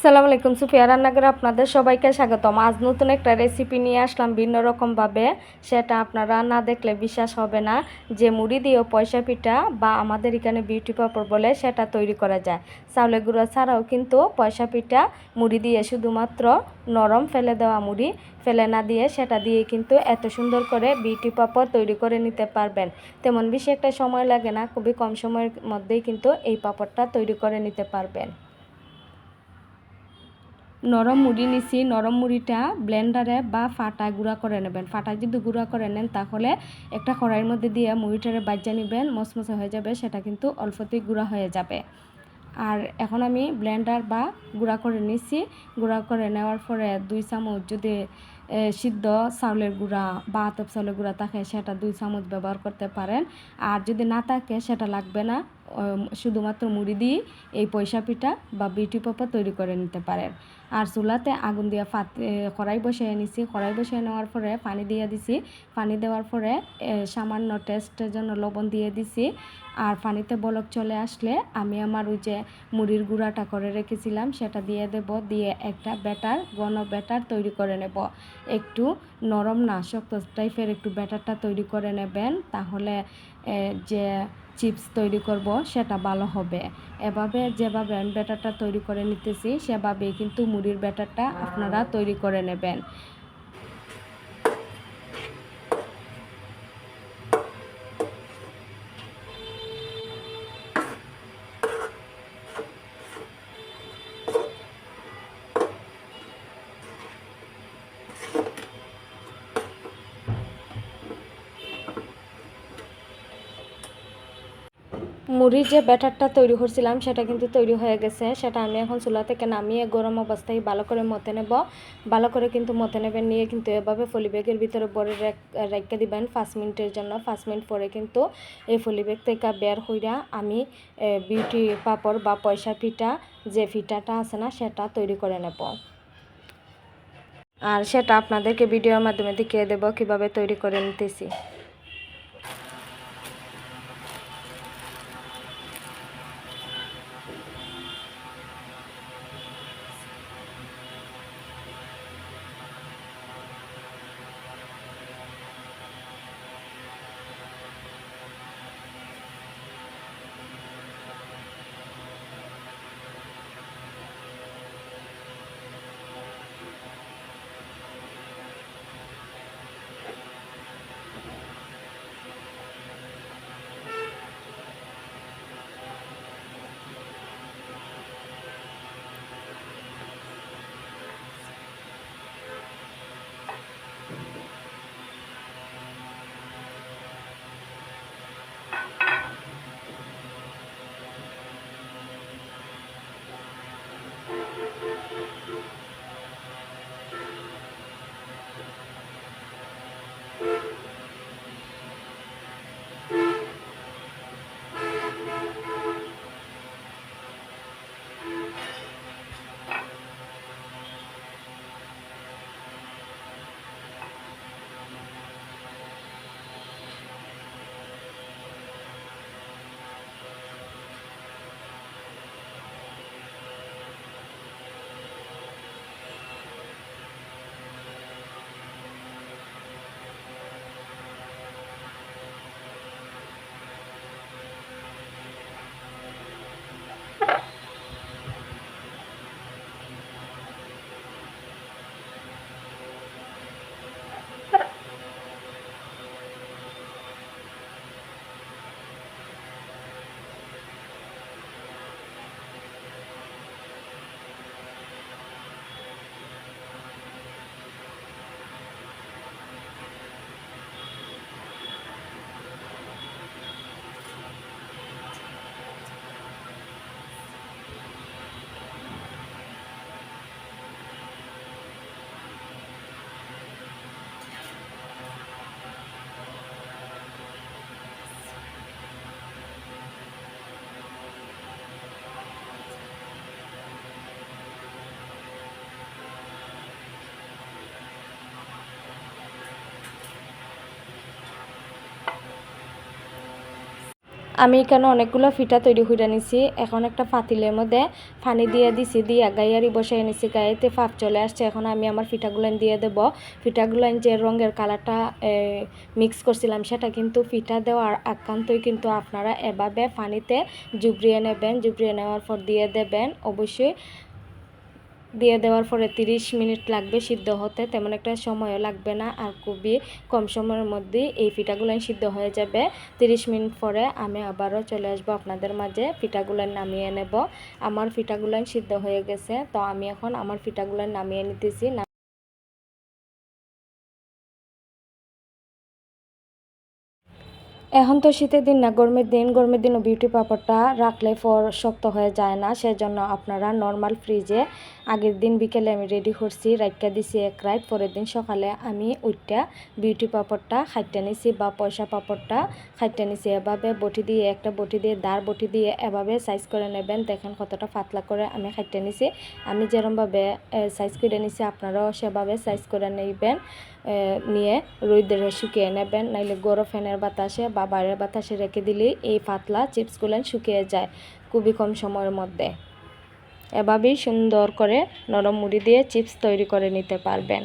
সালাম আলাইকুম, সুফিয়া রান্নাঘরে আপনাদের সবাইকে স্বাগতম। আজ নতুন একটা রেসিপি নিয়ে আসলাম ভিন্ন রকমভাবে। সেটা আপনারা না দেখলে বিশ্বাস হবে না যে মুড়ি দিয়েও পয়সা পিঠা বা আমাদের এখানে বিউটি পাপড় বলে সেটা তৈরি করা যায়। চাউলের গুঁড়ো ছাড়াও কিন্তু পয়সা পিঠা, মুড়ি দিয়ে শুধুমাত্র নরম ফেলে দেওয়া মুড়ি, ফেলে না দিয়ে সেটা দিয়ে কিন্তু এত সুন্দর করে বিউটি পাপড় তৈরি করে নিতে পারবেন। তেমন বেশি একটা সময় লাগে না, খুবই কম সময়ের মধ্যেই কিন্তু এই পাপড়টা তৈরি করে নিতে পারবেন। নরম মুড়ি নিছি, নরম মুড়িটা ব্লেন্ডারে বা ফাটা গুঁড়া করে নেবেন। ফাটা যদি গুঁড়া করে নেন, তাহলে একটা কড়াইয়ের মধ্যে দিয়ে মুড়িটারে বাজ্যা নেবেন, মচমচে হয়ে যাবে, সেটা কিন্তু অল্পতেই গুঁড়া হয়ে যাবে। আর এখন আমি ব্লেন্ডার বা গুঁড়া করে নিছি। গুঁড়া করে নেওয়ার পরে দুই চামচ যদি সিদ্ধ চাউলের গুঁড়া বা আতপ চাউলের গুঁড়া থাকে, সেটা দুই চামচ ব্যবহার করতে পারেন। আর যদি না থাকে, সেটা লাগবে না। শুধুমাত্র মুড়ি দিয়ে এই পয়সা পিঠা বা বিউটি পাপা তৈরি করে নিতে পারেন আর চুলাতে আগুন দিয়ে ফাত কড়াই বসিয়ে নিছি। কড়াই বসিয়ে নেওয়ার পরে পানি দিয়ে দিছি। পানি দেওয়ার পরে সামান্য টেস্টের জন্য লবণ দিয়ে দিছি। আর পানিতে বলক চলে আসলে আমি আমার ওই যে মুড়ির গুঁড়াটা করে রেখেছিলাম, সেটা দিয়ে দেব। দিয়ে একটা ব্যাটার, ঘন ব্যাটার তৈরি করে নেব। একটু নরম না শক্ত টাইপের একটু ব্যাটারটা তৈরি করে নেবেন, তাহলে যে চিপস তৈরি করব সেটা ভালো হবে। এভাবে যেভাবে আমি ব্যাটারটা তৈরি করে নিতেছি সেভাবেই কিন্তু মুড়ির ব্যাটারটা আপনারা তৈরি করে নেবেন। মুড়ির যে ব্যাটারটা তৈরি করছিলাম, সেটা কিন্তু তৈরি হয়ে গেছে। সেটা আমি এখন চুলা থেকে নামিয়ে গরম অবস্থায় ভালো করে মতে নেব। ভালো করে কিন্তু মতে নেবেন, নিয়ে কিন্তু এভাবে ফলি ব্যাগের ভিতরে বড় রেখে দিবেন পাঁচ মিনিটের জন্য। পাঁচ মিনিট পরে কিন্তু এই ফলি ব্যাগ থেকে বের হইয়া আমি বিউটি পাপড় বা পয়সা ফিটা, যে পিঠাটা আছে না, সেটা তৈরি করে নেব। আর সেটা আপনাদেরকে ভিডিওর মাধ্যমে দেখিয়ে দেব কীভাবে তৈরি করে নিতেছি। আমি এখানে অনেকগুলো ফিটা তৈরি করে নিছি। এখন একটা পাতিলের মধ্যে পানি দিয়ে দিছি, দিয়ে গাইয়ারি বসাই নিছি। গায়েতে ফাপ চলে আসছে। এখন আমি আমার ফিটাগুলো দিয়ে দেব। ফিটাগুলো যে রঙের কালারটা মিক্স করছিলাম সেটা কিন্তু ফিটা দেওয়ার আক্রান্তই কিন্তু আপনারা এভাবে পানিতে জুবরিয়ে নেবেন। জুবরিয়ে নেওয়ার পর দিয়ে দেবেন। অবশ্যই দিয়ে দেওয়ার পরে তিরিশ মিনিট লাগবে সিদ্ধ হতে। তেমন একটা সময়ও লাগবে না আর খুবই কম সময়ের মধ্যেই এই পিঠাগুলো সিদ্ধ হয়ে যাবে। তিরিশ মিনিট পরে আমি আবারও চলে আসব আপনাদের মাঝে। পিঠাগুলো নামিয়ে নেব। আমার পিঠাগুলো সিদ্ধ হয়ে গেছে। তো আমি এখন আমার পিঠাগুলো নামিয়ে নিতেছি। এখন তো শীতের দিন না, গরমের দিন, গরমের দিনও বিউটি পাপড়টা রাখলে পর শক্ত হয়ে যায় না, সেজন্য আপনারা নর্মাল ফ্রিজে আগের দিন বিকেলে আমি রেডি করছি রাইকা দিছি এক রাত, পরের দিন সকালে আমি ওইটা বিউটি পাপড়টা খাইতে নিছি বা পয়সা পাপড়টা খাইতে নিছি। এভাবে বটি দিয়ে, একটা বটি দিয়ে দাঁড় বটি দিয়ে এভাবে সাইজ করে নেবেন, দেখেন কতটা পাতলা করে আমি খাইতে নিছি। আমি যেরমভাবে সাইজ করে নিছি, আপনারাও সেভাবে সাইজ করে নেবেন নিয়ে রোদে শুকিয়ে নেবেন, নাইলে গরম ফ্যানের বাতাসে বা বাইরের বাতাসে রেখে দিলে এই পাতলা চিপসগুলো শুকিয়ে যায় খুবই কম সময়ের মধ্যে। এভাবেই সুন্দর করে নরম মুড়ি দিয়ে চিপস তৈরি করে নিতে পারবেন।